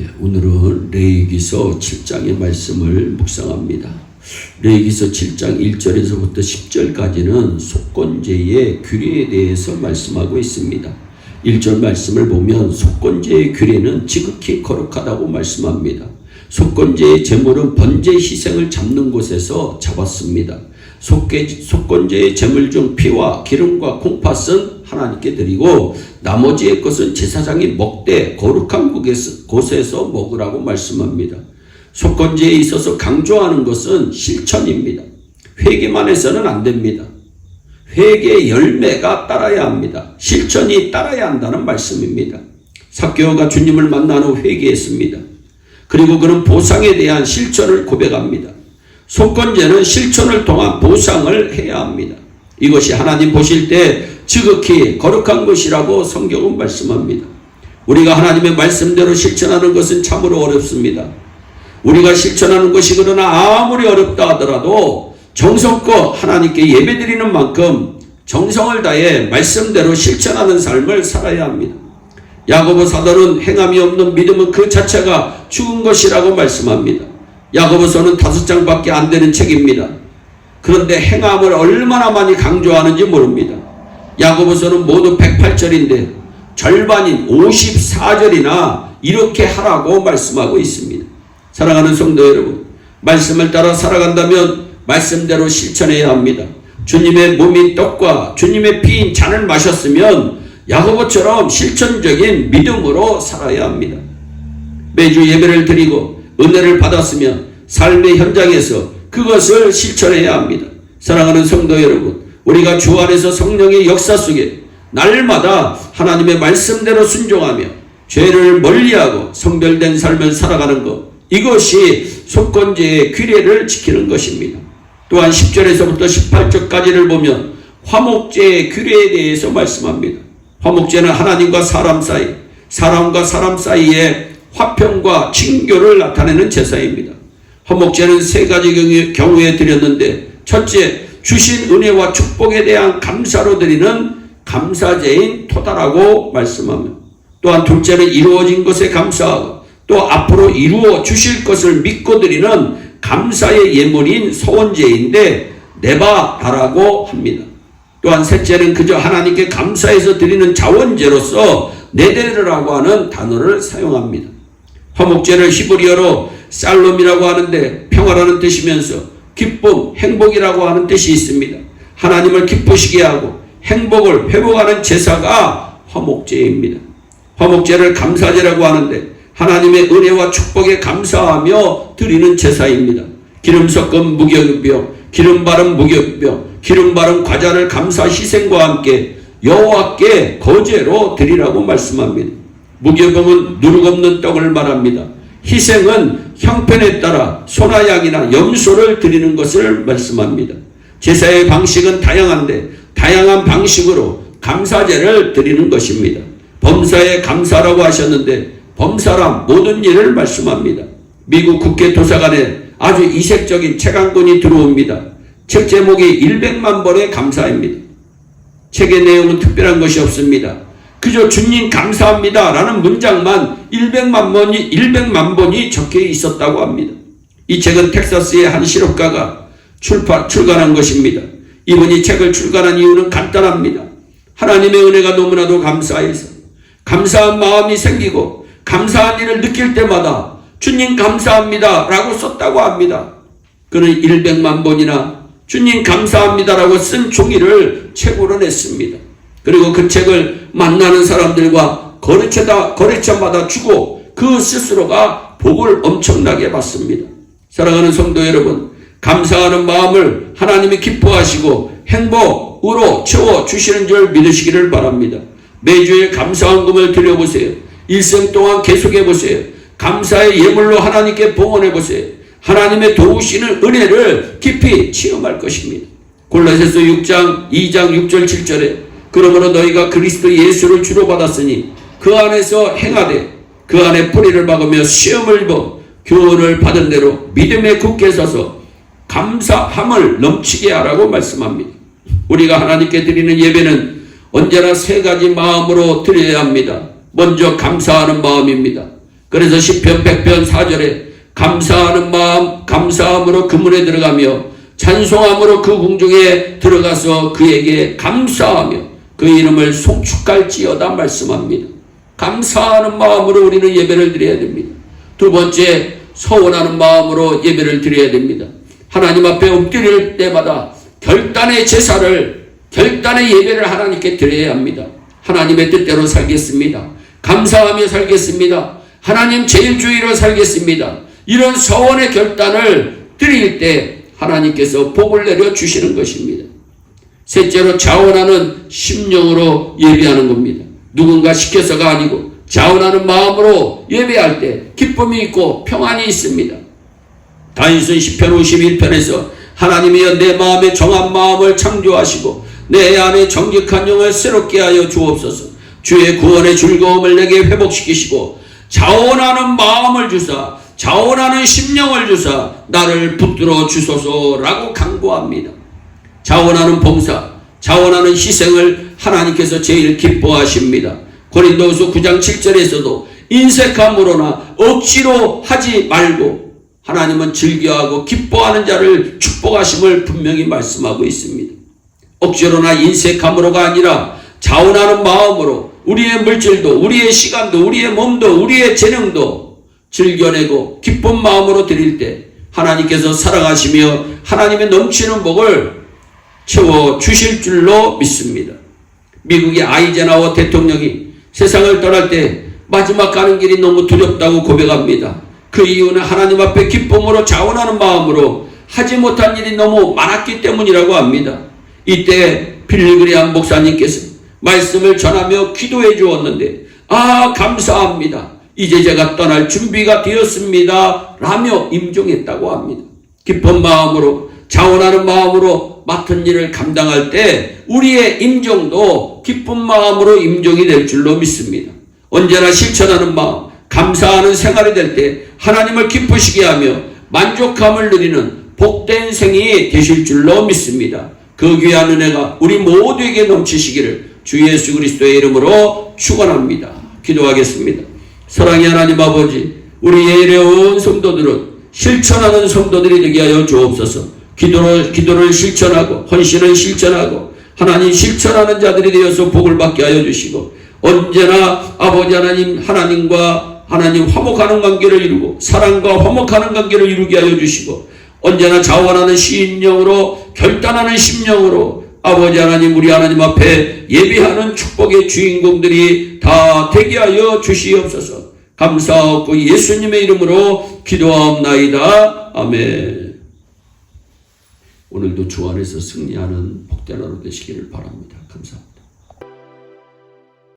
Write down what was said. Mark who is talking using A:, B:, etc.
A: 예, 오늘은 레이기서 7장의 말씀을 묵상합니다. 레이기서 7장 1절에서부터 10절까지는 속건제의 규례에 대해서 말씀하고 있습니다. 1절 말씀을 보면 속건제의 규례는 지극히 거룩하다고 말씀합니다. 속건제의 제물은 번제 희생을 잡는 곳에서 잡았습니다. 속건제의 제물 중 피와 기름과 콩팥은 하나님께 드리고 나머지의 것은 제사장이 먹되 거룩한 곳에서, 먹으라고 말씀합니다. 속건제에 있어서 강조하는 것은 실천입니다. 회개만 해서는 안 됩니다. 회개의 열매가 따라야 합니다. 실천이 따라야 한다는 말씀입니다. 사교가 주님을 만난 후 회개했습니다. 그리고 그는 보상에 대한 실천을 고백합니다. 속건제는 실천을 통한 보상을 해야 합니다. 이것이 하나님 보실 때 지극히 거룩한 것이라고 성경은 말씀합니다. 우리가 하나님의 말씀대로 실천하는 것은 참으로 어렵습니다. 우리가 실천하는 것이 그러나 아무리 어렵다 하더라도 정성껏 하나님께 예배드리는 만큼 정성을 다해 말씀대로 실천하는 삶을 살아야 합니다. 야고보 사도는 행함이 없는 믿음은 그 자체가 죽은 것이라고 말씀합니다. 야고보서는 다섯 장밖에 안 되는 책입니다. 그런데 행함을 얼마나 많이 강조하는지 모릅니다. 야고보서는 모두 108절인데 절반인 54절이나 이렇게 하라고 말씀하고 있습니다. 사랑하는 성도 여러분, 말씀을 따라 살아간다면 말씀대로 실천해야 합니다. 주님의 몸인 떡과 주님의 피인 잔을 마셨으면 야고보처럼 실천적인 믿음으로 살아야 합니다. 매주 예배를 드리고 은혜를 받았으면 삶의 현장에서 그것을 실천해야 합니다. 사랑하는 성도 여러분, 우리가 주 안에서 성령의 역사 속에 날마다 하나님의 말씀대로 순종하며 죄를 멀리하고 성별된 삶을 살아가는 것 이것이 속건제의 규례를 지키는 것입니다. 또한 10절에서부터 18절까지를 보면 화목제의 규례에 대해서 말씀합니다. 화목제는 하나님과 사람 사이, 사람과 사람 사이에 화평과 친교를 나타내는 제사입니다. 화목제는 세 가지 경우에 드렸는데 첫째, 주신 은혜와 축복에 대한 감사로 드리는 감사제인 토다라고 말씀합니다. 또한 둘째는 이루어진 것에 감사하고 또 앞으로 이루어 주실 것을 믿고 드리는 감사의 예물인 소원제인데 네바다라고 합니다. 또한 셋째는 그저 하나님께 감사해서 드리는 자원제로서 네데르라고 하는 단어를 사용합니다. 화목제를 히브리어로 살롬이라고 하는데 평화라는 뜻이면서 기쁨, 행복이라고 하는 뜻이 있습니다. 하나님을 기쁘시게 하고 행복을 회복하는 제사가 화목제입니다. 화목제를 감사제라고 하는데 하나님의 은혜와 축복에 감사하며 드리는 제사입니다. 기름 섞은 무교병, 기름 바른 무교병, 기름 바른 과자를 감사 희생과 함께 여호와께 거제로 드리라고 말씀합니다. 무교병은 누룩 없는 떡을 말합니다. 희생은 형편에 따라 소나 양이나 염소를 드리는 것을 말씀합니다. 제사의 방식은 다양한데 다양한 방식으로 감사제를 드리는 것입니다. 범사에 감사라고 하셨는데 범사란 모든 일을 말씀합니다. 미국 국회 도서관에 아주 이색적인 책한 권이 들어옵니다. 책 제목이 100만 번의 감사입니다. 책의 내용은 특별한 것이 없습니다. 그저 주님 감사합니다. 라는 문장만 100만 번이, 100만 번이 적혀 있었다고 합니다. 이 책은 텍사스의 한 실업가가 출판, 출간한 것입니다. 이분이 책을 출간한 이유는 간단합니다. 하나님의 은혜가 너무나도 감사해서 감사한 마음이 생기고 감사한 일을 느낄 때마다 주님 감사합니다. 라고 썼다고 합니다. 그는 100만 번이나 주님 감사합니다 라고 쓴 종이를 책으로 냈습니다. 그리고 그 책을 만나는 사람들과 거래처다, 거래처마다 주고 그 스스로가 복을 엄청나게 받습니다. 사랑하는 성도 여러분, 감사하는 마음을 하나님이 기뻐하시고 행복으로 채워 주시는 줄 믿으시기를 바랍니다. 매주에 감사한 금을 드려보세요. 일생 동안 계속해 보세요. 감사의 예물로 하나님께 봉헌해 보세요. 하나님의 도우시는 은혜를 깊이 체험할 것입니다. 골라새서 6장 2장 6절 7절에 그러므로 너희가 그리스도 예수를 주로 받았으니 그 안에서 행하되 그 안에 뿌리를 박으며 시험을 입어 교훈을 받은 대로 믿음에 굳게 서서 감사함을 넘치게 하라고 말씀합니다. 우리가 하나님께 드리는 예배는 언제나 세 가지 마음으로 드려야 합니다. 먼저 감사하는 마음입니다. 그래서 시편 100편 4절에 감사하는 마음 감사함으로 그 문에 들어가며 찬송함으로 그 궁중에 들어가서 그에게 감사하며 그 이름을 송축할지어다 말씀합니다. 감사하는 마음으로 우리는 예배를 드려야 됩니다. 두 번째 서원하는 마음으로 예배를 드려야 됩니다. 하나님 앞에 엎드릴 때마다 결단의 제사를 결단의 예배를 하나님께 드려야 합니다. 하나님의 뜻대로 살겠습니다. 감사하며 살겠습니다. 하나님 제일주의로 살겠습니다. 이런 서원의 결단을 드릴 때 하나님께서 복을 내려 주시는 것입니다. 셋째로 자원하는 심령으로 예배하는 겁니다. 누군가 시켜서가 아니고 자원하는 마음으로 예배할 때 기쁨이 있고 평안이 있습니다. 다윗은 시편 51편에서 하나님이여 내 마음에 정한 마음을 창조하시고 내 안에 정직한 영을 새롭게 하여 주옵소서. 주의 구원의 즐거움을 내게 회복시키시고 자원하는 마음을 주사 자원하는 심령을 주사 나를 붙들어 주소서라고 강구합니다. 자원하는 봉사, 자원하는 희생을 하나님께서 제일 기뻐하십니다. 고린도후서 9장 7절에서도 인색함으로나 억지로 하지 말고 하나님은 즐겨하고 기뻐하는 자를 축복하심을 분명히 말씀하고 있습니다. 억지로나 인색함으로가 아니라 자원하는 마음으로 우리의 물질도 우리의 시간도 우리의 몸도 우리의 재능도 즐겨내고 기쁜 마음으로 드릴 때 하나님께서 사랑하시며 하나님의 넘치는 복을 채워 주실 줄로 믿습니다. 미국의 아이젠하워 대통령이 세상을 떠날 때 마지막 가는 길이 너무 두렵다고 고백합니다. 그 이유는 하나님 앞에 기쁨으로 자원하는 마음으로 하지 못한 일이 너무 많았기 때문이라고 합니다. 이때 빌리그리안 목사님께서 말씀을 전하며 기도해 주었는데 아 감사합니다. 이제 제가 떠날 준비가 되었습니다. 라며 임종했다고 합니다. 기쁜 마음으로 자원하는 마음으로 맡은 일을 감당할 때 우리의 임종도 기쁜 마음으로 임종이 될 줄로 믿습니다. 언제나 실천하는 마음, 감사하는 생활이 될 때 하나님을 기쁘시게 하며 만족함을 누리는 복된 생이 되실 줄로 믿습니다. 그 귀한 은혜가 우리 모두에게 넘치시기를 주 예수 그리스도의 이름으로 축원합니다. 기도하겠습니다. 사랑의 하나님 아버지, 우리 예일의 온 성도들은 실천하는 성도들이 되게 하여 주옵소서. 기도를, 기도를 실천하고, 헌신을 실천하고, 하나님 실천하는 자들이 되어서 복을 받게 하여 주시고, 언제나 아버지 하나님, 하나님과 하나님 화목하는 관계를 이루고, 사랑과 화목하는 관계를 이루게 하여 주시고, 언제나 자원하는 시인령으로, 결단하는 심령으로, 아버지 하나님, 우리 하나님 앞에 예비하는 축복의 주인공들이 다 되게 하여 주시옵소서. 감사하고 예수님의 이름으로 기도하옵나이다. 아멘. 오늘도 주 안에서 승리하는 복된 하루 되시기를 바랍니다. 감사합니다.